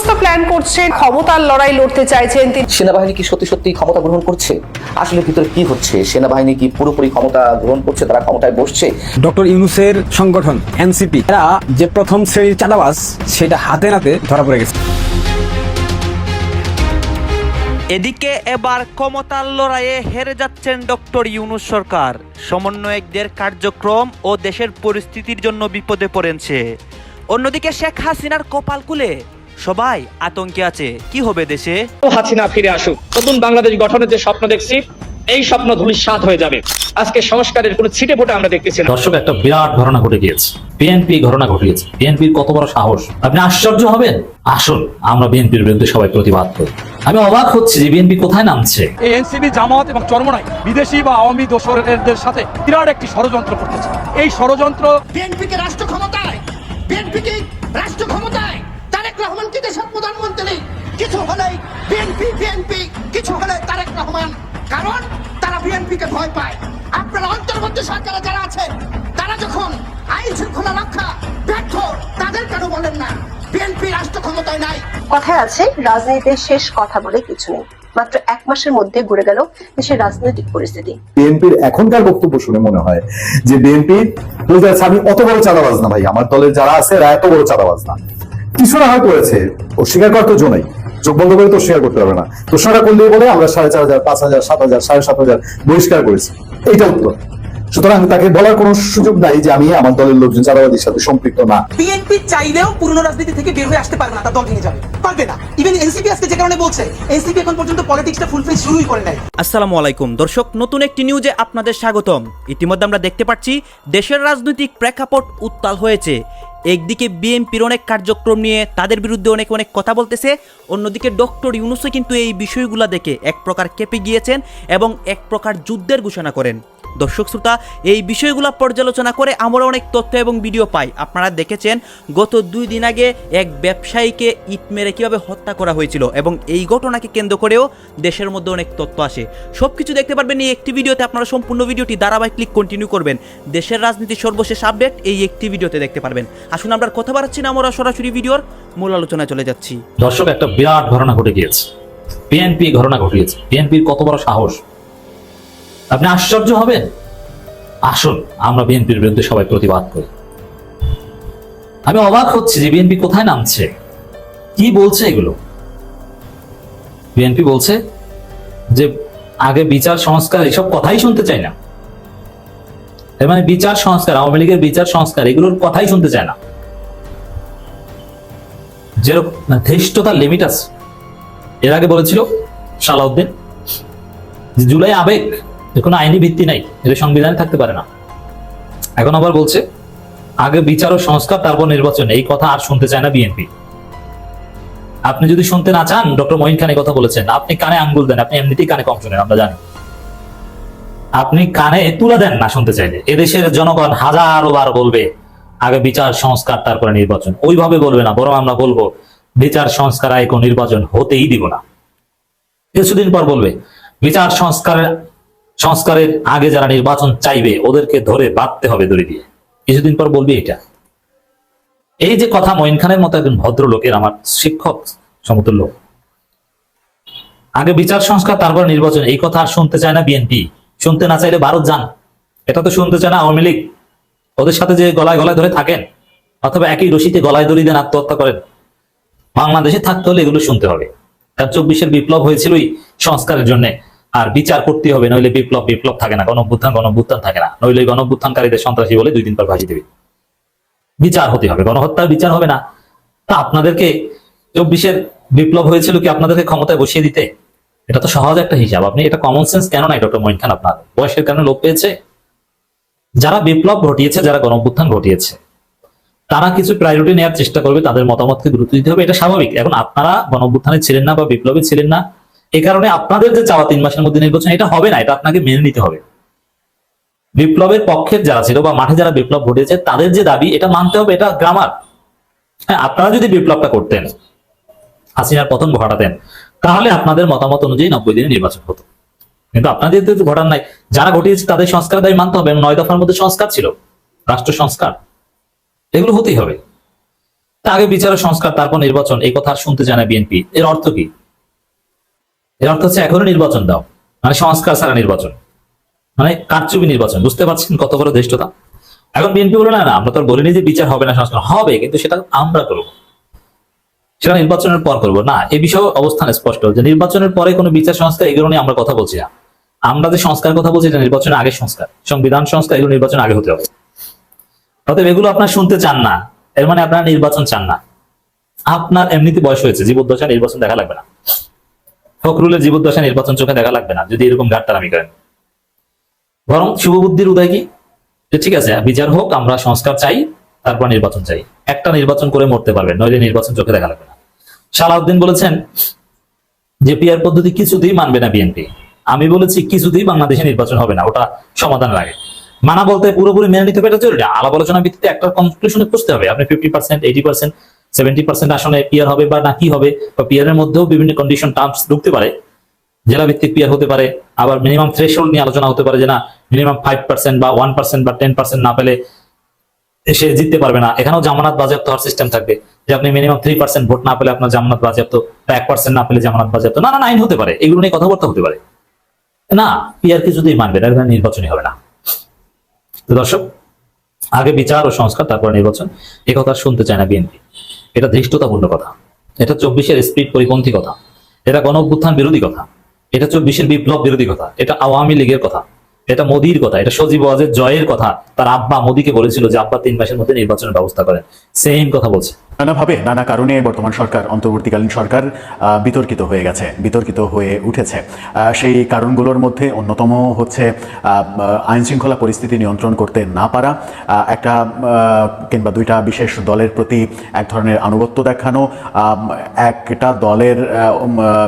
ইউনুস তো প্ল্যান করছে ক্ষমতার লড়াই লড়তে চাইছেন তিনি। সেনাবাহিনী কি সত্যি সত্যি ক্ষমতা গ্রহণ করছে? আসলে ভিতরে কি হচ্ছে? সেনাবাহিনী কি পুরোপুরি ক্ষমতা গ্রহণ করছে? তারা ক্ষমতায় বসছে? ডক্টর ইউনুসের সংগঠন এনসিপি এরা যে প্রথম শ্রেণির চাঁদাবাজ সেটা হাতে নাতে ধরা পড়ে গেছে। এদিকে এবার ক্ষমতার লড়াইয়ে হেরে যাচ্ছেন ডক্টর ইউনুস সরকার। সমন্বয়কদের কার্যক্রম ও দেশের পরিস্থিতির জন্য বিপদে পড়েছে। অন্যদিকে শেখ হাসিনার কপাল কুলে সবাই আতঙ্কে আছে। কি হবে দেশে? হাসিনা ফিরে আসুক। নতুন বাংলাদেশ গঠনের যে স্বপ্ন দেখছি এই স্বপ্ন ধূলিসাৎ হয়ে যাবে। আজকে সংস্কারের কোনো ছিটে ফোটা আমরা দেখতেছি দর্শক একটা বিরাট ঘটনা ঘটে গিয়েছে। বিএনপি ঘটনা ঘটিয়েছে বিএনপির কত বড় সাহস। আপনি আশ্চর্য হবেন? আসুন আমরা বিএনপির বিরুদ্ধে সবাই প্রতিবাদ করি। আমি অবাক হচ্ছি যে বিএনপি কোথায় নামছে। এই এনসিপি জামাত এবং চরমনাই বিদেশি বা আওয়ামী দোসরদের সাথে বিরাট একটি ষড়যন্ত্র করতেছে। এই ষড়যন্ত্র বিএনপিকে রাষ্ট্র ক্ষমতায় বিএনপিকে রাষ্ট্র ক্ষমতায়? তারেক রহমান কি দেশের প্রধানমন্ত্রী কিছু হলেই বিএনপি বিএনপি কিছু হলে তারেক রহমান। কারণ তারা বিএনপিকে ভয় পায়। আপনারা অন্তর্বর্তী সরকারে যারা আছে তারা যখন আইন শৃঙ্খলা রক্ষা ব্যর্থ তাদের কেন বলেন না? বিএনপি রাষ্ট্র ক্ষমতায় নাই। কথায় আছে রাজনীতিতে শেষ কথা বলে কিছু নেই। মাত্র এক মাসের মধ্যে ঘুরে গেল দেশের রাজনৈতিক পরিস্থিতি। বিএনপির এখনকার বক্তব্য শুনে মনে হয় যে বিএনপি আমি অত বড় চাঁদাবাজ না ভাই। আমার দলের যারা আছে এরা এত বড় চাঁদাবাজ না। কিছু না হয় করেছে অস্বীকার করার তো জো নাই। চোখ বন্ধ করে তো অস্বীকার করতে পারবে না। প্রশ্নটা করলেই বলে? আমরা সাড়ে চার হাজার পাঁচ হাজার সাত হাজার সাড়ে সাত হাজার বহিষ্কার করেছি। এইটা উত্তর। সুতরাং তাকে বলার কোনো সুযোগ নাই যে আমি আমার দলের লোকজন চাঁদাবাদীর সাথে সম্পৃক্ত না। বিএনপি চাইলেও পুরনো রাজনীতি থেকে বের হয়ে আসতে পারবে না তার দল ভেঙে যাবে। পারবে না। ইভেন এনসিপি আজকে যে কারণে বলছে এনসিপি এখন পর্যন্ত পলিটিক্সটা ফুলফিল শুরুই করে নাই। আসসালামু আলাইকুম। দর্শক নতুন একটি নিউজে আপনাদের স্বাগতম। ইতিমধ্যে আমরা দেখতে পাচ্ছি দেশের রাজনৈতিক প্রেক্ষাপট উত্তাল হয়েছে। একদিকে বিএনপির অনেক কার্যক্রম নিয়ে তাদের বিরুদ্ধে অনেক অনেক কথা বলতেছে, অন্যদিকে ডক্টর ইউনুসও কিন্তু এই বিষয়গুলো দেখে এক প্রকার কেঁপে গিয়েছেন এবং এক প্রকার যুদ্ধের ঘোষণা করেন। দর্শক শ্রোতা, এই বিষয়গুলো পর্যালোচনা করে আমরা অনেক তথ্য এবং ভিডিও পাই। আপনারা দেখেছেন, গত দুই দিন আগে এক ব্যবসায়ীকে ইট মেরে কীভাবে হত্যা করা হয়েছিল এবং এই ঘটনাকে কেন্দ্র করেও দেশের মধ্যে অনেক তথ্য আসে। সব কিছু দেখতে পারবেন এই একটি ভিডিওতে। আপনারা সম্পূর্ণ ভিডিওটি ধারাবাহিক কন্টিনিউ করবেন। দেশের রাজনীতির সর্বশেষ আপডেট এই একটি ভিডিওতে দেখতে পারবেন। আসুন আমরা কথা বাড়াচ্ছি না, আমরা সরাসরি ভিডিওর মূল আলোচনায় চলে যাচ্ছি। দর্শক, একটা বিরাট ঘটনা ঘটে গিয়েছে। বিএনপি ঘটনা ঘটিয়েছে। বিএনপির কত বড় সাহস? আপনি আশ্চর্য হবেন। আসুন, আমরা বিএনপির বিরুদ্ধে সবাই প্রতিবাদ করি। আমি অবাক হচ্ছি যে বিএনপি কোথায় নামছে। কি বলছে এগুলো? বিএনপি বলছে যে আগে বিচার, সংস্কার এসব কথাই শুনতে চাই না। এর মানে বিচার, সংস্কার, আওয়ামী লীগের বিচার, সংস্কার এগুলোর কথাই শুনতে চায় না। যেরকম ধৃষ্টতার লিমিট আছে। এর আগে বলেছিল সালাউদ্দিন জুলাই আবেগ এর কোনো আইনি ভিত্তি নাই এটা সংবিধানে থাকতে পারে না। এখন আবার বলছে, আগে বিচার ও সংস্কার, তারপর নির্বাচন, এই কথা আর শুনতে চায় না বিএনপি আপনি যদি শুনতে না চান, ডক্টর মহিন খান কথা বলেছেন, আপনি কানে আঙ্গুল দেন, আপনি এমনিতেই কানে কম শুনেন আমরা জানি। আপনি কানে তুলে দেন না শুনতে চাইলে, এদেশের জনগণ হাজারো বার বলবে, আগে বিচার, সংস্কার, তারপরে নির্বাচন। ওইভাবে বলবে না, বরং আমরা বলব, বিচার, সংস্কার আয় নির্বাচন হতেই দিব না। কিছুদিন পর বলবে, বিচার, সংস্কারের সংস্কারের আগে যারা নির্বাচন চাইবে, ওদেরকে ধরে বাঁধতে হবে দড়ি দিয়ে। কিছুদিন পর বলবি এটা এই যে কথা মঈন খানের মতো একজন ভদ্রলোকের আমার শিক্ষক সমতুল্য। আগে বিচার সংস্কার, তারপর নির্বাচন, এই কথা আর শুনতে চায় না বিএনপি। শুনতে না চাইলে ভারত যান। এটা তো শুনতে চায় না আওয়ামী লীগ। ওদের সাথে যে গলায় গলায় ধরে থাকেন, অথবা একই রশিতে গলায় দড়ি দেন আত্মহত্যা করেন, বাংলাদেশে থাকতে হলে এগুলো শুনতে হবে। তার চব্বিশের বিপ্লব হয়েছিলই সংস্কারের জন্য। আর বিচার করতে হবে, নইলে বিপ্লব বিপ্লব থাকে না, গণভ্যুত্থান গণভ্যুত্থান থাকে না। নইলে গণভ্যুত্থানকারীদের সন্ত্রাসী বলে দুই দিন পর ভাসি দেবে। বিচার হতে হবে গণহত্যার বিচার হবে না। তা আপনাদেরকে চব্বিশের বিপ্লব হয়েছিল কি আপনাদেরকে ক্ষমতায় বসিয়ে দিতে? এটা তো সহজ একটা হিসাব। আপনি এটা কমন সেন্স কেন নাই ডক্টর মঈন খান আপনার? বয়সের কারণে লোক পেয়েছে? যারা বিপ্লব ঘটিয়েছে, যারা গণভ্যুত্থান ঘটিয়েছে, তারা কিছু প্রায়োরিটি নেওয়ার চেষ্টা করবে, তাদের মতামতকে গুরুত্ব দিতে হবে, এটা স্বাভাবিক। এখন আপনারা গণভ্যুত্থানে ছিলেন না বা বিপ্লবে ছিলেন না এই কারণে আপনাদের যে চাওয়া তিন মাসের মধ্যে নির্বাচন, এটা হবে না, এটা আপনাকে মেনে নিতে হবে। বিপ্লবের পক্ষের যারা ছিল বা মাঠে যারা বিপ্লব ঘটিয়েছে, তাদের যে দাবি, এটা মানতে হবে, এটা গ্রামার। হ্যাঁ আপনারা যদি বিপ্লবটা করতেন, হাসিনার পতন ঘটাতেন, তাহলে আপনাদের মতামত অনুযায়ী নব্বই দিনে নির্বাচন হতো। কিন্তু আপনাদের তো ঘটার নাই। যারা ঘটিয়েছে, তাদের সংস্কার দায়ী মানতে হবে নয় দফার মধ্যে সংস্কার ছিল, রাষ্ট্র সংস্কার। এগুলো হতেই হবে। আগে বিচার ও সংস্কার, তারপর নির্বাচন, এই কথা শুনতে চায় না বিএনপি। এর অর্থ কি? এর অর্থ হচ্ছে এখনও নির্বাচন দাও। মানে সংস্কার ছাড়া নির্বাচন। মানে কারচুপি নির্বাচন। বুঝতে পারছেন কত বড় ধৃষ্টতা? এখন বিএনপি বলে, না আমরা তো বলিনি যে বিচার হবে না, সংস্কার হবে, কিন্তু সেটা আমরা করব। সেটা নির্বাচনের পর করব। না, এ বিষয়ে অবস্থান স্পষ্ট। যে নির্বাচনের পরে কোনো বিচার, সংস্কার, এগুলো নিয়ে আমরা কথা বলছি না। আমরা যে সংস্কার কথা বলছি, এটা নির্বাচনের আগে সংস্কার। সংবিধান সংস্কার, এগুলো নির্বাচন আগে হতে হবে। অতএব এগুলো আপনার শুনতে চান না। এর মানে আপনার নির্বাচন চান না। আপনার এমনিতে বয়স হয়েছে জীবদ্দশা নির্বাচন দেখা লাগবে না। ফখরুলের জীবদ্দশা নির্বাচন চোখে দেখা লাগবে না, যদি এরকম ঘাটতারামি করেন। বরং শুভবুদ্ধির উদয় কি? ঠিক আছে, বিচার হোক, আমরা সংস্কার চাই, তারপর নির্বাচন চাই। একটা নির্বাচন করে মরতে পারবেন, নইলে নির্বাচন চোখে দেখা লাগবে না। সালাউদ্দিন বলেছেন যে পিআর পদ্ধতি কিছুতেই মানবে না বিএনপি। আমি বলেছি কিছুতেই বাংলাদেশে নির্বাচন হবে না, ওটা সমাধান লাগে মানা বলতে পুরোপুরি মেনে নিতে পারে জরুরি না। আলাপ আলোচনা ভিত্তিতে একটা কনক্লুশনে বুঝতে হবে। আপনি fifty percent eighty percent seventy percent আসনে পিয়ার হবে বা না কি হবে, বা পিয়ার এর মধ্যেও বিভিন্ন কন্ডিশন টার্মস ঢুকতে পারে। জেলা ভিত্তিক পিয়ার হতে পারে, আবার মিনিমাম থ্রেশহোল্ড নিয়ে আলোচনা হতে পারে যে না মিনিমাম ফাইভ পার্সেন্ট বা ওয়ান পার্সেন্ট বা টেন পার্সেন্ট না পেলে সে জিততে পারবে না। এখানেও জামানত বাজেয়াপ্ত হওয়ার সিস্টেম থাকবে যে আপনি মিনিমাম থ্রি পার্সেন্ট ভোট না পেলে আপনার জামানত বাজেয়াপ্ত, বা এক পার্সেন্ট না পেলে জামানত বাজেয়াপ্ত। না না আইন হতে পারে। এগুলো নিয়ে কথাবার্তা হতে পারে। না পিআর কিছুতেই মানবে না নির্বাচনই হবে না। তো দর্শক, আগে বিচার ও সংস্কার, তারপর নির্বাচন এ কথা শুনতে চায় না বিএনপি এটা ধৃষ্টতাপূর্ণ কথা। এটা চব্বিশের স্পিড পরিপন্থী কথা। এটা গণ বিরোধী কথা। এটা চব্বিশের বিপ্লব বিরোধী কথা। এটা আওয়ামী লীগের কথা। এটা মোদির কথা। এটা সজীব ওয়াজের জয়ের কথা। তার আব্বা মোদিকে বলেছিল যে, আব্বা তিন মাসের মধ্যে নির্বাচনের ব্যবস্থা করেন। সেম কথা বলছে। নানাভাবে নানা কারণে বর্তমান সরকার, অন্তর্বর্তীকালীন সরকার বিতর্কিত হয়ে গেছে, বিতর্কিত হয়ে উঠেছে। সেই কারণগুলোর মধ্যে অন্যতম হচ্ছে আইন শৃঙ্খলা পরিস্থিতি নিয়ন্ত্রণ করতে না পারা একটা কিংবা দুইটা বিশেষ দলের প্রতি এক ধরনের আনুগত্য দেখানো একটা দলের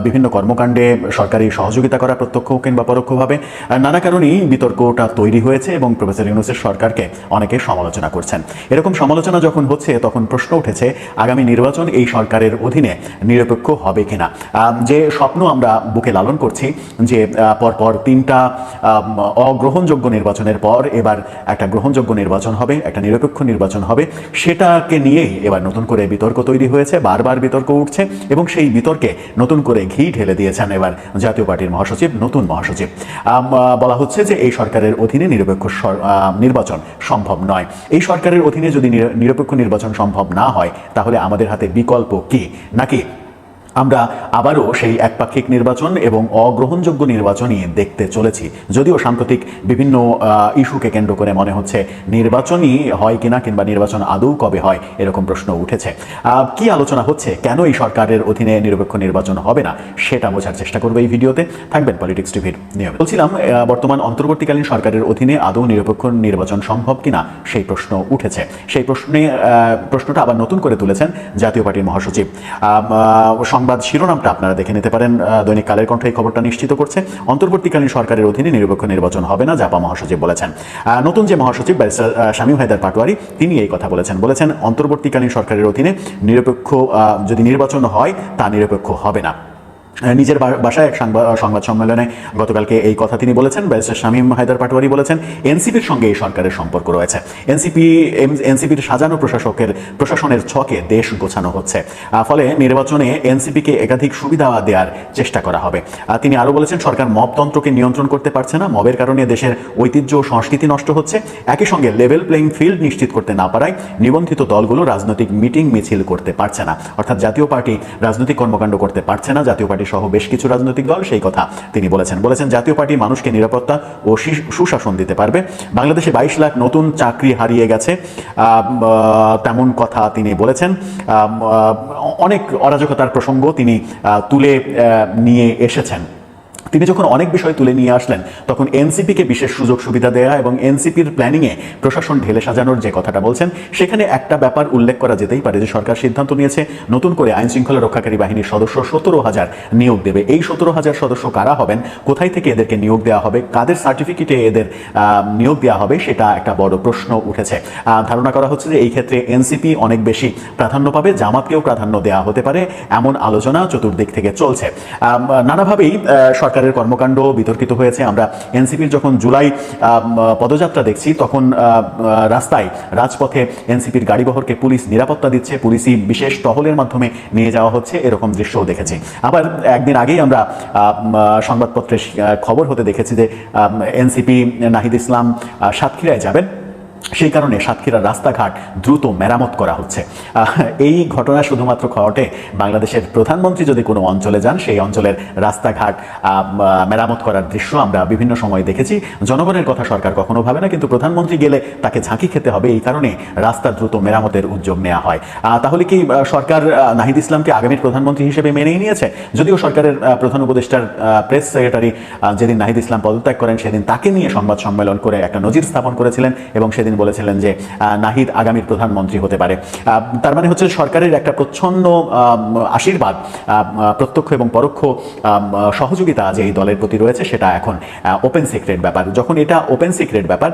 বিভিন্ন কর্মকাণ্ডে সরকারি সহযোগিতা করা প্রত্যক্ষ কিংবা পরোক্ষভাবে নানা কারণেই বিতর্কটা তৈরি হয়েছে এবং প্রফেসর ইউনুসের সরকারকে অনেকে সমালোচনা করছেন। এরকম সমালোচনা যখন হচ্ছে, তখন প্রশ্ন উঠেছে আগামী নির্বাচন এই সরকারের অধীনে নিরপেক্ষ হবে কিনা। যে স্বপ্ন আমরা বুকে লালন করছি যে পরপর তিনটা অগ্রহণযোগ্য নির্বাচনের পর এবার একটা গ্রহণযোগ্য নির্বাচন হবে, একটা নিরপেক্ষ নির্বাচন হবে, সেটাকে নিয়েই এবার নতুন করে বিতর্ক তৈরি হয়েছে, বারবার বিতর্ক উঠছে এবং সেই বিতর্কে নতুন করে ঘি ঢেলে দিয়েছেন এবার জাতীয় পার্টির মহাসচিব, নতুন মহাসচিব। বলা হচ্ছে যে এই সরকারের অধীনে নিরপেক্ষ নির্বাচন সম্ভব নয়। এই সরকারের অধীনে যদি নিরপেক্ষ নির্বাচন সম্ভব না হয় তাহলে আমাদের হাতে বিকল্প কি? নাকি আমরা আবারও সেই একপাক্ষিক নির্বাচন এবং অগ্রহণযোগ্য নির্বাচনই দেখতে চলেছি। যদিও সাম্প্রতিক বিভিন্ন ইস্যুকে কেন্দ্র করে মনে হচ্ছে নির্বাচনই হয় কিনা কিংবা নির্বাচন আদৌ কবে হয় এরকম প্রশ্ন উঠেছে। কি আলোচনা হচ্ছে? কেন এই সরকারের অধীনে নিরপেক্ষ নির্বাচন হবে না? সেটা বোঝার চেষ্টা করব এই ভিডিওতে। থাকবেন পলিটিক্স টিভির নিয়মে বলছিলাম বর্তমান অন্তর্বর্তীকালীন সরকারের অধীনে আদৌ নিরপেক্ষ নির্বাচন সম্ভব কিনা সেই প্রশ্ন উঠেছে। সেই প্রশ্নে প্রশ্নটা আবার নতুন করে তুলেছেন জাতীয় পার্টির মহাসচিব। সংবাদ শিরোনামটা আপনারা দেখে নিতে পারেন দৈনিক কালের কণ্ঠ এই খবরটা নিশ্চিত করছে। অন্তর্বর্তীকালীন সরকারের অধীনে নিরপেক্ষ নির্বাচন হবে না, জাপা মহাসচিব বলেছেন। নতুন যে মহাসচিব, ব্যারিস্টার শামীম হায়দার পাটোয়ারি, তিনি এই কথা বলেছেন। বলেছেন, অন্তর্বর্তীকালীন সরকারের অধীনে নিরপেক্ষ যদি নির্বাচন হয়, তা নিরপেক্ষ হবে না। নিজের বাসায় এক সংবাদ সম্মেলনে গতকালকে এই কথা তিনি বলেছেন। ব্যারিস্টার শামীম হায়দার পাটোয়ারি বলেছেন, এনসিপির সঙ্গে এই সরকারের সম্পর্ক রয়েছে। এনসিপি এনসিপির সাজানো প্রশাসকের প্রশাসনের ছকে দেশ গোছানো হচ্ছে। ফলে নির্বাচনে এনসিপিকে একাধিক সুবিধা দেওয়ার চেষ্টা করা হবে। তিনি আরও বলেছেন, সরকার মবতন্ত্রকে নিয়ন্ত্রণ করতে পারছে না। মবের কারণে দেশের ঐতিহ্য ও সংস্কৃতি নষ্ট হচ্ছে। একই সঙ্গে লেভেল প্লেইং ফিল্ড নিশ্চিত করতে না পারায় নিবন্ধিত দলগুলো রাজনৈতিক মিটিং মিছিল করতে পারছে না। অর্থাৎ জাতীয় পার্টি রাজনৈতিক কর্মকাণ্ড করতে পারছে না। জাতীয় পার্টি সহ বেশ কিছু রাজনৈতিক দল সেই কথা তিনি বলেছেন। বলেছেন, জাতীয় পার্টি মানুষকে নিরাপত্তা ও সুশাসন দিতে পারবে। বাংলাদেশে বাইশ লাখ নতুন চাকরি হারিয়ে গেছে। তেমন কথা তিনি বলেছেন। অনেক অরাজকতার প্রসঙ্গ তিনি তুলে নিয়ে এসেছেন। তিনি যখন অনেক বিষয় তুলে নিয়ে আসলেন তখন এনসিপিকে বিশেষ সুযোগ সুবিধা দেয়া এবং এনসিপির প্ল্যানিংয়ে প্রশাসন ঢেলে সাজানোর যে কথাটা বলছেন সেখানে একটা ব্যাপার উল্লেখ করা যেতেই পারে যে সরকার সিদ্ধান্ত নিয়েছে নতুন করে আইন শৃঙ্খলা রক্ষাকারী বাহিনীর সদস্য সতেরো হাজার নিয়োগ দেবে। এই সতেরো হাজার সদস্য কারা হবেন কোথায় থেকে এদেরকে নিয়োগ দেওয়া হবে কাদের সার্টিফিকেটে এদের নিয়োগ দেওয়া হবে সেটা একটা বড় প্রশ্ন উঠেছে। ধারণা করা হচ্ছে যে এই ক্ষেত্রে এনসিপি অনেক বেশি প্রাধান্য পাবে জামাতকেও প্রাধান্য দেওয়া হতে পারে এমন আলোচনা চতুর্দিক থেকে চলছে। নানাভাবেই আহ, সরকারের কর্মকাণ্ড বিতর্কিত হয়েছে। আমরা এনসিপির যখন জুলাই পদযাত্রা দেখছি, তখন রাস্তায় রাজপথে এনসিপির গাড়িবহরকে পুলিশ নিরাপত্তা দিচ্ছে পুলিশি বিশেষ টহলের মাধ্যমে নিয়ে যাওয়া হচ্ছে, এরকম দৃশ্যও দেখেছি। আবার একদিন আগেই আমরা সংবাদপত্রে খবর হতে দেখেছি যে এনসিপি নাহিদ ইসলাম সাতক্ষীরায় যাবেন। সেই কারণে সাতক্ষীরার রাস্তাঘাট দ্রুত মেরামত করা হচ্ছে। এই ঘটনা শুধুমাত্র ঘটে বাংলাদেশের প্রধানমন্ত্রী যদি কোনো অঞ্চলে যান, সেই অঞ্চলের রাস্তাঘাট মেরামত করার দৃশ্য আমরা বিভিন্ন সময় দেখেছি। জনগণের কথা সরকার কখনো ভাবে না, কিন্তু প্রধানমন্ত্রী গেলে তাকে ঝাঁকি খেতে হবে। এই কারণে রাস্তা দ্রুত মেরামতের উদ্যোগ নেওয়া হয়। তাহলে কি সরকার নাহিদ ইসলামকে আগামীর প্রধানমন্ত্রী হিসেবে মেনেই নিয়েছে? যদিও সরকারের প্রধান উপদেষ্টার প্রেস সেক্রেটারি যেদিন নাহিদ ইসলাম পদত্যাগ করেন, সেদিন তাকে নিয়ে সংবাদ সম্মেলন করে একটা নজির স্থাপন করেছিলেন এবং সেদিন বলেছিলেন যে নাহিদ আগামীর প্রধানমন্ত্রী হতে পারে। তার মানে হচ্ছে সরকারের একটা প্রচ্ছন্ন আশীর্বাদ প্রত্যক্ষ এবং পরোক্ষ সহযোগিতা যে এই দলের প্রতি রয়েছে সেটা এখন ওপেন সিক্রেট ব্যাপার। যখন এটা ওপেন সিক্রেট ব্যাপার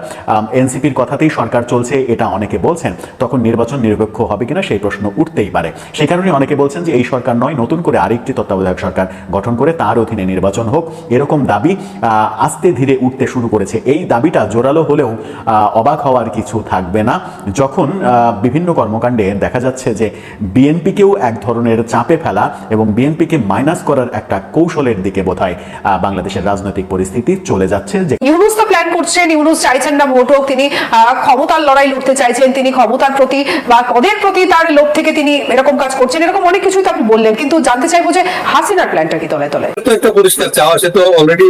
এনসিপির কথাতেই সরকার চলছে, এটা অনেকে বলছেন, তখন নির্বাচন নিরপেক্ষ হবে কিনা সেই প্রশ্ন উঠতেই পারে। সেই কারণে অনেকে বলছেন যে, এই সরকার নয়, নতুন করে আরেকটি তত্ত্বাবধায়ক সরকার গঠন করে তার অধীনে নির্বাচন হোক। এরকম দাবি আস্তে ধীরে উঠতে শুরু করেছে। এই দাবিটা জোরালো হলেও অবাক হওয়ার কিছু থাকবে না। যখন বিভিন্ন কর্মকাণ্ডে দেখা যাচ্ছে যে বিএনপিকেও এক ধরনের চাপে ফেলা এবং বিএনপিকে মাইনাস করার একটা কৌশলের দিকে বোধহয় বাংলাদেশের রাজনৈতিক পরিস্থিতি চলে যাচ্ছে যে ইউনুস তো প্ল্যান করছেন ইউনুস চাইছেন না ভোট হোক তিনি ক্ষমতার লড়াই লড়তে চাইছেন তিনি ক্ষমতার প্রতি বা পদের প্রতি তার লোভ থেকে তিনি এরকম কাজ করছেন এরকম অনেক কিছুই তো আপনি বললেন কিন্তু জানতে চাইব যে হাসিনার প্ল্যানটা কি তলে তলে? তো একটা পরিষ্কার চাওয়া সে তো অলরেডি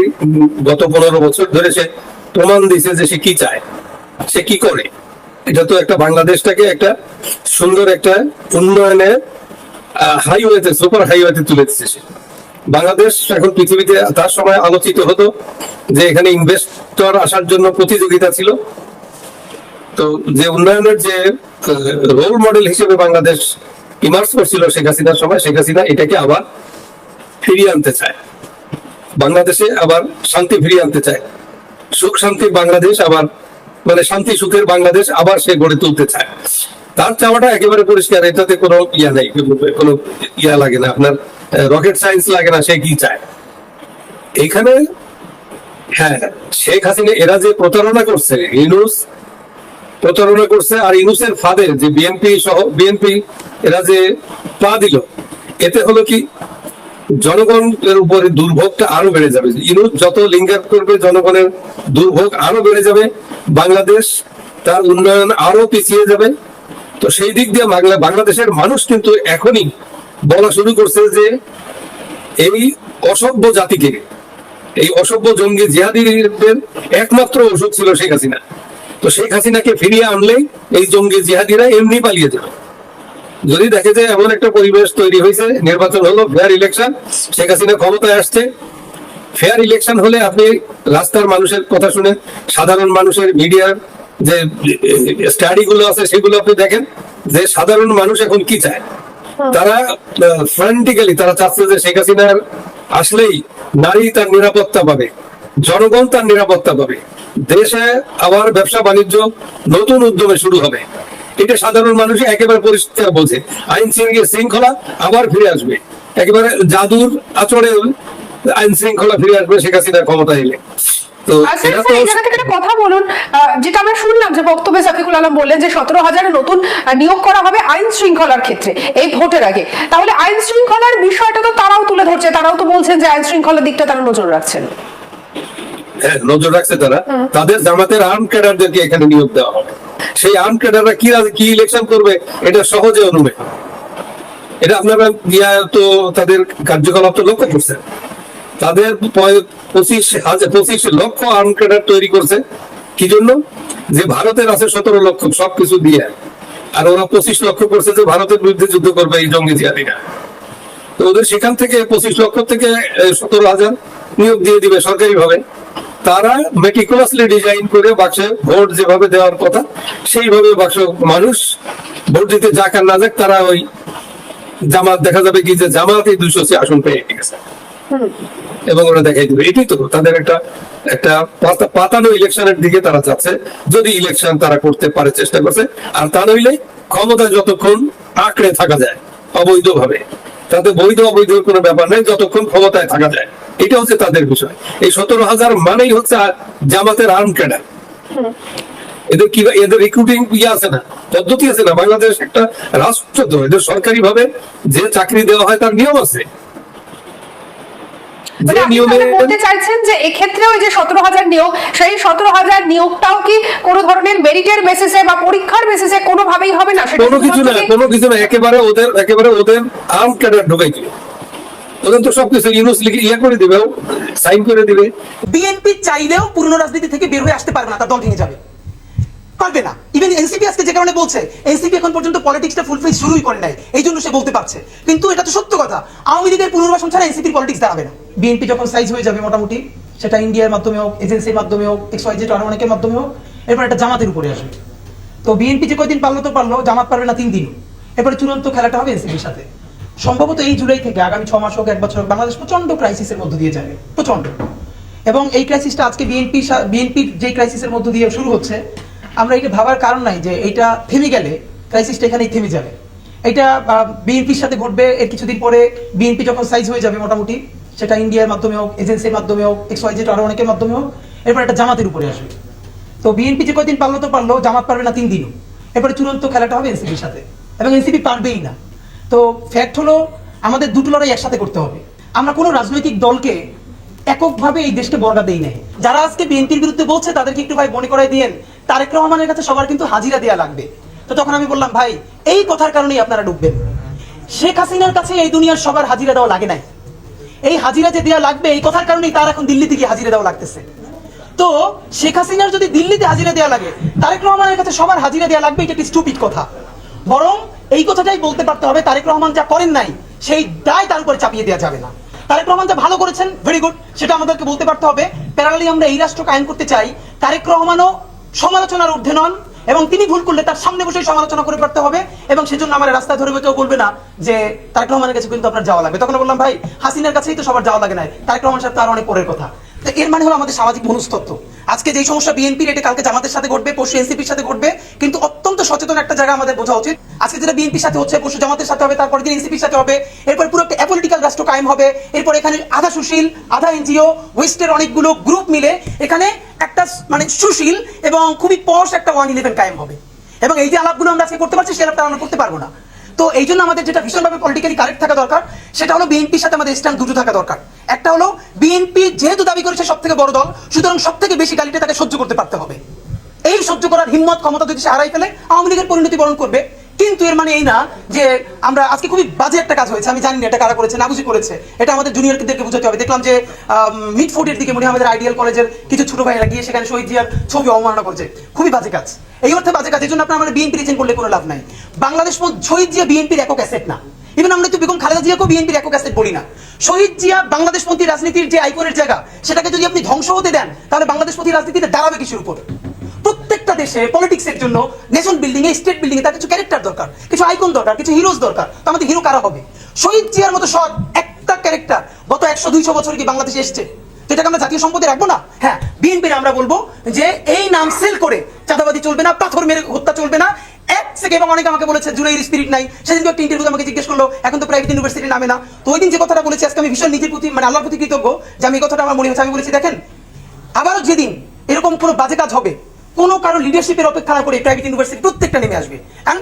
গত পনেরো বছর ধরে সে প্রমাণ দিছে যে সে কি চায়। সে কি করে? এটা তো একটা বাংলাদেশটাকে একটা সুন্দর একটা উন্নয়নের হাইওয়েতে সুপার হাইওয়েতে তুলে দিচ্ছে সে। বাংলাদেশ এখন পৃথিবীতে তার সময় আলোচিত হতো যে এখানে ইনভেস্টর আসার জন্য প্রতিযোগিতা ছিল। তো যে উন্নয়নের যে রোল মডেল হিসেবে বাংলাদেশ ইমার্স করছিল শেখ হাসিনার সময়, শেখ হাসিনা এটাকে আবার ফিরিয়ে আনতে চায়। বাংলাদেশে আবার শান্তি ফিরিয়ে আনতে চায়। সুখ শান্তি বাংলাদেশ আবার মানে শান্তি, সুখের বাংলাদেশ আবার সে গড়ে তুলতে চায়। তার চাওয়াটা একেবারে পরিষ্কার, এটাতে কোনো ইয়া নেই, কোনো- ইয়া লাগে না, আপনার রকেট সায়েন্স লাগে না, সে কি চায়? এইখানে হ্যাঁ শেখ হাসিনা, এরা যে প্রতারণা করছে ইউনুস প্রতারণা করছে, আর ইউনুসের ফাঁদে যে বিএনপি সহ, বিএনপি এরা যে পা দিল, এতে হলো কি? জনগণের উপরে দুর্ভোগটা আরও বেড়ে যাবে। ইউনুস যত লিঙ্গার করবে জনগণের দুর্ভোগ আরও বেড়ে যাবে, বাংলাদেশ তার উন্নয়ন আরও পিছিয়ে যাবে। তো সেই দিক দিয়ে বাংলা, বাংলাদেশের মানুষ কিন্তু এখনই বলা শুরু করছে যে এই অসভ্য জাতিকে, এই অসভ্য জঙ্গি জিহাদিদের একমাত্র ওষুধ ছিল শেখ হাসিনা। তো শেখ হাসিনাকে ফিরিয়ে আনলেই এই জঙ্গি জিহাদিরা এমনি পালিয়ে যাবে। যদি দেখে যে এমন একটা পরিবেশ তৈরি হয়েছে নির্বাচন হলো ফেয়ার ইলেকশন শেখ হাসিনা ক্ষমতায় আসছে। ফেয়ার ইলেকশন হলে আপনি রাস্তার মানুষের কথা শুনে সাধারণ মানুষের মিডিয়ার যে স্টাডি গুলো আছে সেগুলো আপনি দেখেন যে সাধারণ মানুষ এখন কি চায়? তারা ফ্রান্টিক্যালি তারা চাচ্ছে যে শেখ হাসিনার আসলেই নারী তার নিরাপত্তা পাবে জনগণ তার নিরাপত্তা পাবে। দেশে আবার ব্যবসা বাণিজ্য নতুন উদ্যমে শুরু হবে। এটা সাধারণ মানুষ একেবারে পরিষ্কার বোঝে আইন শৃঙ্খলা- শৃঙ্খলা আবার ফিরে আসবে। একেবারে জাদুর আচরে আইন শৃঙ্খলা ফিরে আসবে শেখ হাসিনার ক্ষমতা এলে। আচ্ছা কথা বলুন যেটা আমরা শুনলাম যে বক্তব্যে সাফিকুল আলম বললেন যে সতেরো হাজারের নতুন নিয়োগ করা হবে আইন শৃঙ্খলার ক্ষেত্রে এই ভোটের আগে। তাহলে আইন শৃঙ্খলার বিষয়টা তো তারাও তুলে ধরছে তারাও তো বলছেন যে আইন শৃঙ্খলার দিকটা তারা নজর রাখছেন। নজর রাখছে তারা। তাদের জামাতের আর্ম ক্যাডারদেরকে এখানে নিয়োগ দেওয়া হবে। সেই আর্ম ক্যাডাররা কি কি ইলেকশন করবে এটা সহজে অনুমে এটা আপনারা ইয়া তো তাদের কার্যকলাপ তো লক্ষ্য করছেন। তাদের পঁচিশ হাজার পঁচিশ লক্ষ আর্ম ক্যাডার তৈরি করছে। কি জন্য? যে ভারতের আছে সতেরো লক্ষ সবকিছু দিয়ে। আর ওরা পঁচিশ লক্ষ করছে যে ভারতের বিরুদ্ধে যুদ্ধ করবে এই জঙ্গি জিহাদিরা। তো ওদের সেখান থেকে পঁচিশ লক্ষ থেকে সতেরো হাজার নিয়োগ দিয়ে দিবে সরকারি ভাবে তারা মেটিকুলাসলি ডিজাইন করে বাক্সে ভোট যেভাবে দেওয়ার কথা, সেইভাবে বাক্স মানুষ ভোট দিতে যাক আর না যাক, তারা ওই জামাত, দেখা যাবে কি যে জামাত দুইশো আসন পেয়ে গেছে। এবং ওরা দেখাই দিবে। এটাই তো তাদের একটা একটা পাতা- পাতানো ইলেকশনের দিকে তারা যাচ্ছে। যদি ইলেকশন তারা করতে পারে চেষ্টা করছে, আর তা নইলে ক্ষমতা যতক্ষণ আঁকড়ে থাকা যায়, অবৈধভাবে, তাতে বৈধ অবৈধ কোনো ব্যাপার নেই, যতক্ষণ ক্ষমতায় থাকা যায়। এটা হচ্ছে তাদের বিষয়। এই সতেরো হাজার মানেই হচ্ছে জামাতের আর্ম ক্যাডার। এদের কি এদের রিক্রুটিং ইয়ে আছে না পদ্ধতি আছে না। বাংলাদেশ একটা রাষ্ট্র তো এদের সরকারি ভাবে যে চাকরি দেওয়া হয় তার নিয়ম আছে। মানে যে আপনি নিয়মে তাহলে বলতে চাইছেন যে এক্ষেত্রে ওই যে সতেরো হাজার নিয়োগ সেই সতেরো হাজার নিয়োগটাও কি কোনো ধরনের মেরিটের বেসিসে বা পরীক্ষার বেসিসে কোনোভাবেই হবে না? কোনো কিছু না কোনো কিছু না। একেবারে ওদের একেবারে ওদের আর্ম ক্যাডার ঢোকাই ওদের তো সবকিছু ইউনুস লিখে ইয়ে করে দিবে সাইন করে দিবে। বিএনপি চাইলেও পুরনো রাজনীতি থেকে বের হয়ে আসতে পারবে না, তার দল ভেঙে যাবে। পারবে না। ইভেন এনসিপি আজকে যে কারণে বলছে এনসিপি এখন পর্যন্ত পলিটিক্সটা ফুলফিল শুরুই করে নাই, এই জন্য সে বলতে পারছে। কিন্তু এটা তো সত্য কথা, আওয়ামী লীগের পুনর্বাসন ছাড়া এনসিপির পলিটিক্স দাঁড়াবে না। বিএনপি যখন সাইজ হয়ে যাবে মোটামুটি, সেটা ইন্ডিয়ার মাধ্যমে হোক এজেন্সির মাধ্যমে হোক এক্স ওয়াই জেড অনেকের মাধ্যমে হোক, এরপর একটা জামাতের উপরে আসবে। তো বিএনপি যে কয়দিন পারল তো পারল, জামাত পারবে না তিন দিন এরপরে চূড়ান্ত খেলাটা হবে এনসিপির সাথে। সম্ভবত এই জুলাই থেকে আগামী ছ মাস হোক, এক বছর হোক, বাংলাদেশ প্রচণ্ড ক্রাইসিসের মধ্য দিয়ে যাবে প্রচণ্ড এবং এই ক্রাইসিসটা আজকে বিএনপি বিএনপির যে ক্রাইসিসের মধ্য দিয়ে শুরু হচ্ছে, আমরা এটা ভাবার কারণ নাই যে এটা থেমে গেলে ক্রাইসিসটা এখানেই থেমে যাবে। এটা বিএনপির সাথে ঘটবে, এর কিছুদিন পরে বিএনপি যখন সাইজ হয়ে যাবে মোটামুটি, সেটা ইন্ডিয়ার মাধ্যমে হোক এজেন্সির মাধ্যমে হোক এক্স ওয়াই জেড আরও অনেকের মাধ্যমে হোক, এরপর একটা জামাতের উপরে আসবে। তো বিএনপি যে কয়দিন পারল তো পারল, জামাত পারবে না তিন দিনও। এরপরে চূড়ান্ত খেলাটা হবে এনসিপির সাথে। এবং এনসিপি পারবেই না। তো ফ্যাক্ট হলো, আমাদের দুটো লড়াই একসাথে করতে হবে। আমরা কোনো রাজনৈতিক দলকে এককভাবে এই দেশকে বর্গা দেই নাই। যারা আজকে বিএনপির বিরুদ্ধে বলছে, তাদেরকে একটু ভাই মনে করাই দিয়েন, তারেক রহমানের কাছে সবার কিন্তু হাজিরা দেওয়া লাগবে। তো তখন আমি বললাম, ভাই, এই কথার কারণেই আপনারা ডুববেন। শেখ হাসিনার কাছে এই দুনিয়ার সবার হাজিরা দেওয়া লাগে নাই। এই হাজিরা যে দেওয়া লাগবে, এই কথার কারণেই তার এখন দিল্লিতে গিয়ে হাজিরা দেওয়া লাগতেছে। তো শেখ হাসিনার যদি দিল্লিতে হাজিরা দেওয়া লাগে, তারেক রহমানের কাছে সবার হাজিরা দেওয়া লাগবে, এটা একটি স্টুপিড কথা। বরং এই কথাটাই বলতে পারতে হবে তারেক রহমান যা করেন নাই, সেই দায় তার উপরে চাপিয়ে দেওয়া যাবে না। তারেক রহমান যা ভালো করেছেন ভেরি গুড সেটা আমাদেরকে বলতে পারতে হবে। প্যারালি আমরা এই রাষ্ট্র কায়েম করতে চাই। তারেক রহমানও সমালোচনার ঊর্ধ্বে নন এবং তিনি ভুল করলে তার সামনে বসে সমালোচনা করে পারতে হবে এবং সেজন্য আমার রাস্তায় ধরে কেউ বলবে না যে তারেক রহমানের কাছে কিন্তু আপনার যাওয়া লাগবে। তখন বললাম, ভাই, হাসিনার কাছেই তো সবার যাওয়া লাগে না তারেক রহমান সাহেব তার অনেক পরের কথা। তো এর মানে হলো আমাদের সামাজিক মনস্তত্ত্ব। আজকে যেই সমস্যা বিএনপির, এটা কালকে জামাতের সাথে ঘটবে, পরশু এনসিপির সাথে ঘটবে, কিন্তু অত্যন্ত সচেতন একটা জায়গা আমাদের বোঝা উচিত। আজকে যেটা বিএনপির সাথে হচ্ছে, পরশু জামাতের সাথে হবে তারপর দিন এনসিপির সাথে হবে। এরপর পুরো একটা অ্যাপলিটিক্যাল রাষ্ট্র কায়েম হবে। এরপর এখানে আধা সুশীল, আধা এনজিও ওয়েস্টের অনেকগুলো গ্রুপ মিলে এখানে একটা মানে সুশীল এবং খুবই পশ একটা ওয়ান ইলেভেন কায়েম হবে। এবং এই যে আলাপগুলো আমরা আজকে করতে পারছি, সে আলাপটা আমরা করতে পারব না। তো এই জন্য আমাদের যেটা ভীষণভাবে পলিটিক্যালি কারেক্ট থাকা দরকার, সেটা হলো বিএনপির সাথে আমাদের স্ট্যান্ড দুটো থাকা দরকার। একটা হলো, বিএনপি যেহেতু দাবি করেছে সব থেকে বড় দল, সুতরাং সব থেকে বেশি গালিটা তাকে সহ্য করতে পারতে হবে। এই সহ্য করার হিম্মত, ক্ষমতা যদি সে হারাই ফেলে, আওয়ামী লীগের পরিণতি বরণ করবে। কিন্তু এর মানে এই না যে আমরা আজকে খুবই বাজে একটা কাজ হয়েছে। আমি জানি না এটা কারা করেছে নাবুজি করেছে। এটা আমাদের জুনিয়রদেরকে বুঝাতে হবে। দেখলাম যে মিড ফোর্টের দিকে মনে হয় আমাদের আইডিয়াল কলেজের কিছু ছোট ভাইরা গিয়ে সেখানে শহীদ জিয়ার ছবি অবমাননা করছে। খুবই বাজে কাজ। এই অর্থে বাজে কাজ, এই জন্য আপনার আমরা বিএনপি রিজেন্ট করলে কোনো লাভ নাই। বাংলাদেশ মধ্যে শহীদ জিয়া বিএনপির একক অ্যাসেট না। ইভেন আমরা তো বেগম খালেদা জিয়াকেও বিএনপির একক অ্যাসেট বলি না। শহীদ জিয়া বাংলাদেশপন্থী রাজনীতির যে আইকনের জায়গা, সেটাকে যদি আপনি ধ্বংস হতে দেন, তাহলে বাংলাদেশপন্থী রাজনীতিতে দাঁড়াবে কিছুর উপর? প্রত্যেকটা দেশে পলিটিক্সের জন্য নেশন বিল্ডিং এ স্টেট বিল্ডিং এ তার কিছু ক্যারেক্টার দরকার, কিছু আইকন দরকার, কিছু হিরোজ দরকার। তো আমাদের হিরো কারা হবে? শহীদ জিয়ার মতো সৎ একটা ক্যারেক্টার গত একশো দুইশো বছর কি বাংলাদেশে এসছে? এটাকে আমরা জাতীয় সম্পদে রাখব না? হ্যাঁ বিএনপির আমরা বলব যে এই নাম সেল করে চলবে না, পাথর মেরে হত্যা চলবে না। এক সেকেন্ড এবং অনেকে আমাকে বলেছে জুলাইয়ের স্পিরিট নাই। সেদিন একটা ইন্টারভিউ আমাকে জিজ্ঞেস করল, এখন তো প্রাইভেট ইউনিভার্সিটি নামে না। তো ওই দিন যে কথাটা বলেছি, আজকে আমি ভীষণ নিজের প্রতি মানে আল্লাহর প্রতি কৃতজ্ঞ যে আমি কথাটা আমার মনে হচ্ছে। আমি বলেছি, দেখেন, আবারও যেদিন এরকম কোনো বাজে কাজ হবে কোনো কারও লিডারশিপের অপেক্ষা না করে প্রাইভেট ইউনিভার্সিটি প্রত্যেকটা নেমে আসবে।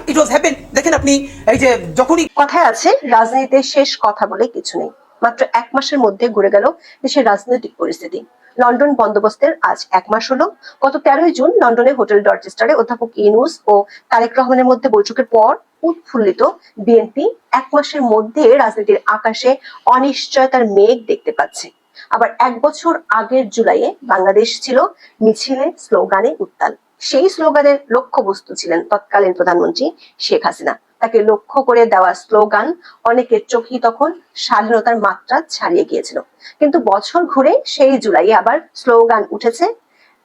ইট ওয়াজ হ্যাপেন দেখেন আপনি, এই যে যখনই কথায় আছে, রাজনীতিতে শেষ কথা বলে কিছু নেই। মাত্র এক মাসের মধ্যে ঘুরে গেল দেশের রাজনৈতিক পরিস্থিতি। লন্ডন বন্দোবস্তের আজ এক মাস হলো। গত তেরোই জুন লন্ডনে হোটেল ডরচেস্টারে অধ্যাপক ইনুস ও তারেক রহমানের মধ্যে বৈঠকের পর উৎফুল্লিত বিএনপি এক মাসের মধ্যে রাজনীতির আকাশে অনিশ্চয়তার মেঘ দেখতে পাচ্ছে। আবার এক বছর আগের জুলাইয়ে বাংলাদেশ ছিল মিছিলে স্লোগানে উত্তাল। সেই স্লোগানের লক্ষ্যবস্তু ছিলেন তৎকালীন প্রধানমন্ত্রী শেখ হাসিনা। তাকে লক্ষ্য করে দেওয়া স্লোগান অনেকের চোখেই তখন স্বাধীনতার মাত্রা ছাড়িয়ে গিয়েছিল। কিন্তু বছর ঘুরে সেই জুলাইয়ে আবার স্লোগান উঠেছে,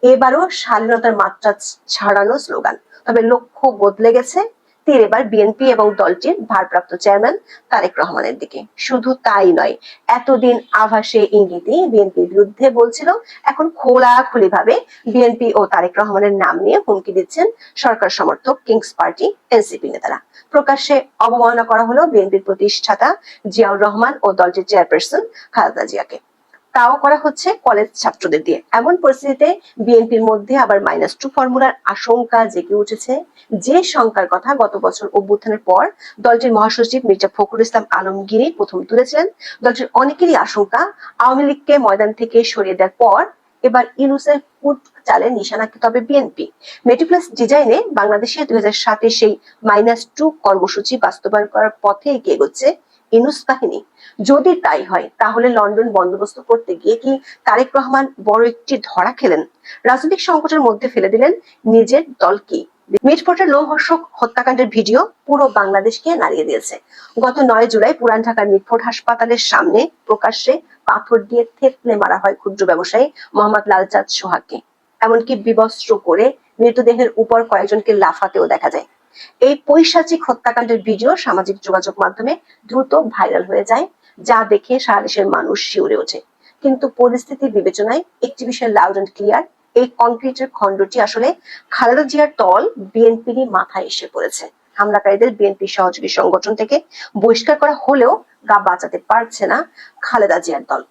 এবারও স্বাধীনতার মাত্রা ছাড়ানো স্লোগান। তবে লক্ষ্য বদলে গেছে তীর এবার বিএনপি এবং দলটির ভারপ্রাপ্ত চেয়ারম্যান তারেক রহমানের দিকে। শুধু তাই নয়, এতদিন আভাসে ইঙ্গিতে বিএনপির বিরুদ্ধে বলছিল, এখন খোলাখুলি ভাবে বিএনপি ও তারেক রহমানের নাম নিয়ে হুমকি দিচ্ছেন সরকার সমর্থক কিংস পার্টি এনসিপি নেতারা। প্রকাশ্যে অবমাননা করা হলো বিএনপির প্রতিষ্ঠাতা জিয়াউর রহমান ও দলটির চেয়ারপারসন খালেদা জিয়াকে। তাও করা হচ্ছে কলেজ ছাত্রদের দিয়ে। এমন পরিস্থিতিতে বিএনপির মধ্যে আবার মাইনাস টু ফর্মুলার আশঙ্কা জেগে উঠেছে। যে শঙ্কার কথা গত বছর অভ্যুত্থানের পর দলটির মহাসচিব মির্জা ফখরুল ইসলাম আলমগীরই প্রথম তুলেছিলেন। দলটির অনেকেরই আশঙ্কা, আওয়ামী লীগকে ময়দান থেকে সরিয়ে দেওয়ার পর এবার ইউনুসের ফুট চালে নিশানা তবে বিএনপি? মেটিপ্লাস ডিজাইনে বাংলাদেশে দুই হাজার সাতে সেই মাইনাস টু কর্মসূচি বাস্তবায়ন করার পথে এগিয়ে এগোচ্ছে ইনুস বাহিনী। যদি তাই হয়, তাহলে লন্ডন বন্দোবস্ত করতে গিয়ে কি তারেক রহমান বড় একটি ধরা খেলেন। রাজনৈতিক সংকটের মধ্যে ফেলে দিলেন নিজের দলকে। মিটফোর্টের লোমহর্ষক হত্যাকাণ্ডের ভিডিও পুরো বাংলাদেশকে নাড়িয়ে দিয়েছে। গত নয় জুলাই পুরান ঢাকার মিটফোর্ট হাসপাতালের সামনে প্রকাশ্যে পাথর দিয়ে থেতলে মারা হয় ক্ষুদ্র ব্যবসায়ী মোহাম্মদ লালচাঁদ সোহাগকে। এমনকি বিবস্ত্র করে মৃতদেহের উপর কয়েকজনকে লাফাতেও দেখা যায়। এই পৈশাচিক হত্যাকাণ্ডের ভিডিও সামাজিক যোগাযোগ মাধ্যমে দ্রুত ভাইরাল হয়ে যায়। যা দেখে সারা দেশের মানুষ শিউরে ওঠে। কিন্তু পরিস্থিতি বিবেচনায় একটি বিষয় লাউড অ্যান্ড ক্লিয়ার এই কংক্রিটের খণ্ডটি আসলে খালেদা জিয়ার দল বিএনপিরই মাথায় এসে পড়েছে। হামলাকারীদের বিএনপি সহযোগী সংগঠন থেকে বহিষ্কার করা হলেও গা বাঁচাতে পারছে না খালেদা জিয়ার দল।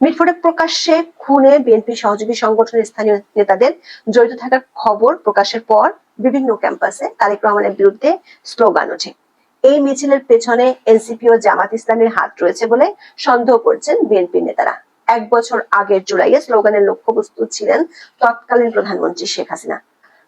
মিটফোর্ডে প্রকাশ্যে খুনে বিএনপি সহযোগী সংগঠনের স্থানীয় নেতাদের জড়িত থাকার খবর প্রকাশের পর বিভিন্ন ক্যাম্পাসে তারেক রহমানের বিরুদ্ধে স্লোগান ওঠে। এই মিছিলের পেছনে এনসিপি ও জামাত ইসলামের হাত রয়েছে বলে সন্দেহ করছেন বিএনপি নেতারা। এক বছর আগের জুলাইয়ে স্লোগানের লক্ষ্যবস্তু ছিলেন তৎকালীন প্রধানমন্ত্রী শেখ হাসিনা।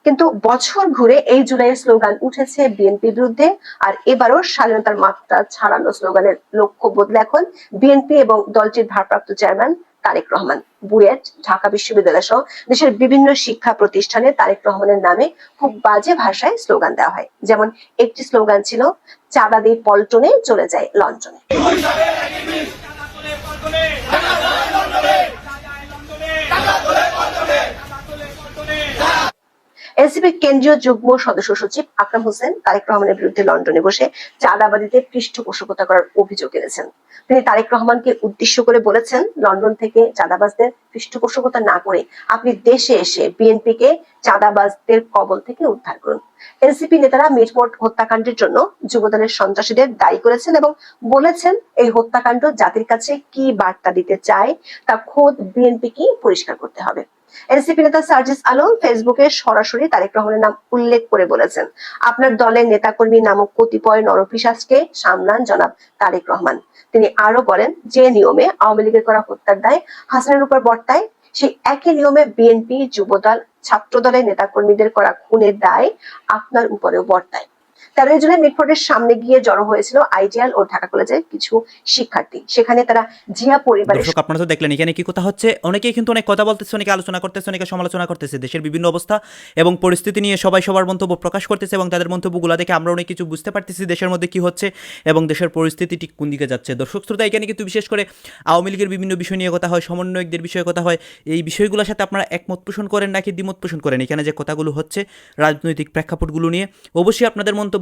কিন্তু বছর ঘুরে এই জুলাইয়ের স্লোগান উঠেছে বিএনপির বিরুদ্ধে আর এবারও স্বাধীনতার মাত্রা ছাড়ানো স্লোগানের লক্ষ্য বদলে এখন বিএনপি এবং দলটির ভারপ্রাপ্ত চেয়ারম্যান তারেক রহমান। বুয়েট, ঢাকা বিশ্ববিদ্যালয় সহ দেশের বিভিন্ন শিক্ষা প্রতিষ্ঠানে তারেক রহমানের নামে খুব বাজে ভাষায় স্লোগান দেওয়া হয়। যেমন, একটি স্লোগান ছিল চাঁদা দিয়ে পল্টনে চলে যায় লন্ডনে। এনসিপি কেন্দ্রীয় যুগ্ম সদস্য সচিব আকরাম হোসেন তারেক রহমানের বিরুদ্ধে লন্ডনে বসে চাঁদাবাদিতে পৃষ্ঠপোষকতা করার অভিযোগ এনেছেন। তিনি তারেক রহমানকে উদ্দেশ্য করে বলেছেন, লন্ডন থেকে চাঁদাবাজদের পৃষ্ঠপোষকতা না করে আপনি দেশে এসে বিএনপি কে চাঁদাবাজদের কবল থেকে উদ্ধার করুন। এনসিপি নেতারা মিটমোট হত্যাকাণ্ডের জন্য যুবদলের সন্ত্রাসীদের দায়ী করেছেন এবং বলেছেন, এই হত্যাকাণ্ড জাতির কাছে কি বার্তা দিতে চায় তা খোদ বিএনপি কি পরিষ্কার করতে হবে। এনসিপি নেতা সার্জিস আলম ফেসবুকে সরাসরি তারেক রহমানের নাম উল্লেখ করে বলেছেন। আপনার দলের নেতাকর্মী নামক কতিপয় নরপিশাচকে সামলান জনাব তারেক রহমান। তিনি আরও বলেন, যে নিয়মে আওয়ামী লীগের করা হত্যার দায় হাসানের উপর বর্তায়, সেই একই নিয়মে বিএনপি, যুবদল ছাত্র দলের নেতাকর্মীদের করা খুনের দায় আপনার উপরেও বর্তায়। তেরোই জুলাই মিটফোর্ডের সামনে গিয়ে জড়ো হয়েছিল আইডিয়াল ও ঢাকা কলেজের কিছু শিক্ষার্থী। সেখানে তারা জিয়া পরিবারের দর্শক, আপনারা তো দেখলেন, এখানে কি কথা হচ্ছে? অনেকেই কিন্তু অনেক কথা বলতেছে, অনেকে আলোচনা করতেছে, অনেকে সমালোচনা করতেছে। দেশের বিভিন্ন অবস্থা এবং পরিস্থিতি নিয়ে সবাই সবার মন্তব্য প্রকাশ করতেছে এবং তাদের মন্তব্যগুলো দেখে আমরা অনেক কিছু বুঝতে পারতেছি দেশের মধ্যে কি হচ্ছে এবং দেশের পরিস্থিতি ঠিক কোন দিকে যাচ্ছে। দর্শক, শ্রোতা, এখানে কিন্তু বিশেষ করে আওয়ামী লীগের বিভিন্ন বিষয় নিয়ে কথা হয়, সমন্বয়কদের বিষয়ে কথা হয়। এই বিষয়গুলোর সাথে আপনারা একমত পোষণ করেন নাকি দ্বিমত পোষণ করেন? এখানে যে কথাগুলো হচ্ছে, রাজনৈতিক প্রেক্ষাপটগুলো নিয়ে অবশ্যই আপনাদের মন্তব্য